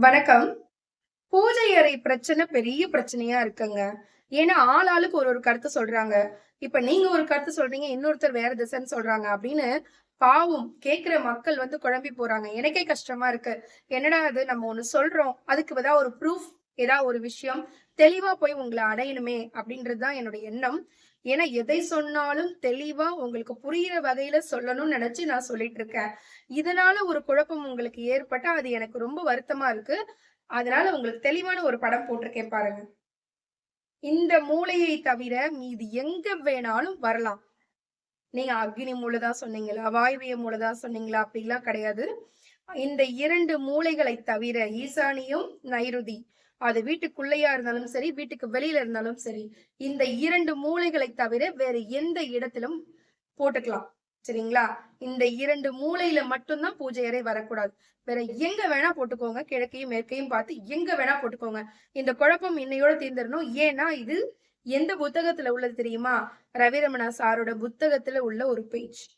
வணக்கம். பூஜை அறை பிரச்சனை பெரிய பிரச்சனையா இருக்குங்க. ஏன்னா ஆள் ஆளுக்கு ஒரு ஒரு கருத்து சொல்றாங்க. இப்ப நீங்க ஒரு கருத்து சொல்றீங்க இன்னொருத்தர் வேற திசைன்னு சொல்றாங்க அப்படின்னு பாவம் கேக்குற மக்கள் வந்து குழம்பி போறாங்க. எனக்கே கஷ்டமா இருக்கு. என்னடா அது நம்ம ஒண்ணு சொல்றோம். அதுக்கு பதிலா ஒரு ப்ரூஃப் ஏதாவது ஒரு விஷயம் தெளிவா போய் உங்களை அடையணுமே அப்படின்றது தான் என்னோட எண்ணம். ஏன்னா எதை சொன்னாலும் தெளிவா உங்களுக்கு புரியிற வகையில சொல்லணும்னு நினைச்சு நான் சொல்லிட்டு இருக்கேன். இதனால ஒரு குழப்பம் உங்களுக்கு ஏற்பட்டா அது எனக்கு ரொம்ப வருத்தமா இருக்கு. அதனால உங்களுக்கு தெளிவான ஒரு படம் போட்டிருக்கேன் பாருங்க. இந்த மூளையை தவிர மீது எங்க வேணாலும் வரலாம். நீங்க அக்னி மூளை தான் சொன்னீங்களா வாயுவிய மூளை தான் சொன்னீங்களா? அப்படிலாம் கிடையாது. இந்த இரண்டு மூளைகளை தவிர ஈசானியும் நைருதி. அது வீட்டுக்குள்ளேயா இருந்தாலும் சரி வீட்டுக்கு வெளியில இருந்தாலும் சரி இந்த இரண்டு மூளைகளை தவிர வேற எந்த இடத்திலும் போட்டுக்கலாம். சரிங்களா? இந்த இரண்டு மூலையில மட்டும்தான் பூஜை அறை வரக்கூடாது. வேற எங்க வேணா போட்டுக்கோங்க. கிழக்கையும் மேற்கையும் பார்த்து எங்க வேணா போட்டுக்கோங்க. இந்த குழப்பம் இன்னையோட தீர்ந்துடணும். ஏன்னா இது எந்த புத்தகத்துல உள்ளது தெரியுமா? ரவிரமணா சாரோட புத்தகத்துல உள்ள ஒரு பேஜ்.